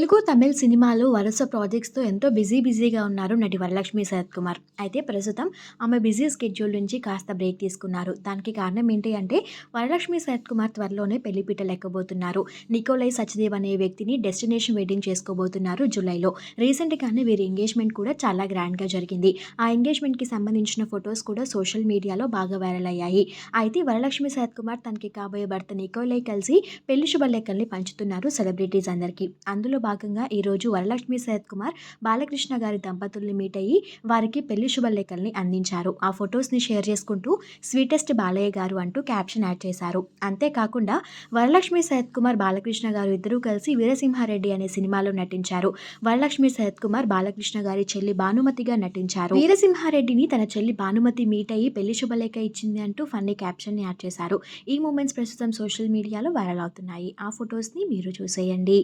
తెలుగు తమిళ్ సినిమాలు వరుస ప్రాజెక్ట్స్తో ఎంతో బిజీ బిజీగా ఉన్నారు నటి వరలక్ష్మి శరత్ కుమార్. అయితే ప్రస్తుతం ఆమె బిజీ స్కెడ్యూల్ నుంచి కాస్త బ్రేక్ తీసుకున్నారు. దానికి కారణం ఏంటి అంటే వరలక్ష్మి శరత్ కుమార్ త్వరలోనే పెళ్ళిపీట లెక్కబోతున్నారు. నికోలై సచ్దేవ్ అనే వ్యక్తిని డెస్టినేషన్ వెడ్డింగ్ చేసుకోబోతున్నారు జూలైలో. రీసెంట్గానే వీరి ఎంగేజ్మెంట్ కూడా చాలా గ్రాండ్గా జరిగింది. ఆ ఎంగేజ్మెంట్కి సంబంధించిన ఫొటోస్ కూడా సోషల్ మీడియాలో బాగా వైరల్ అయ్యాయి. అయితే వరలక్ష్మి శరత్ కుమార్ తనకి కాబోయే భర్త నికోలై కలిసి పెళ్ళి శుభలేఖల్ని పంచుతున్నారు సెలబ్రిటీస్ అందరికీ. అందులో భాగంగా ఈరోజు వరలక్ష్మి సయత్ కుమార్ బాలకృష్ణ గారి దంపతుల్ని మీట్ అయ్యి వారికి పెళ్ళి శుభలేఖల్ని అందించారు. ఆ ఫొటోస్ని షేర్ చేసుకుంటూ స్వీటెస్ట్ బాలయ్య గారు అంటూ క్యాప్షన్ యాడ్ చేశారు. అంతేకాకుండా వరలక్ష్మి సయత్ కుమార్ బాలకృష్ణ గారు ఇద్దరూ కలిసి వీరసింహారెడ్డి అనే సినిమాలో నటించారు. వరలక్ష్మి సయత్ కుమార్ బాలకృష్ణ గారి చెల్లి భానుమతిగా నటించారు. వీరసింహారెడ్డిని తన చెల్లి భానుమతి మీట్ అయ్యి పెళ్ళి శుభలేఖ ఇచ్చింది అంటూ ఫన్నీ క్యాప్షన్ యాడ్ చేశారు. ఈ మూమెంట్స్ ప్రస్తుతం సోషల్ మీడియాలో వైరల్ అవుతున్నాయి. ఆ ఫొటోస్ని మీరు చూసేయండి.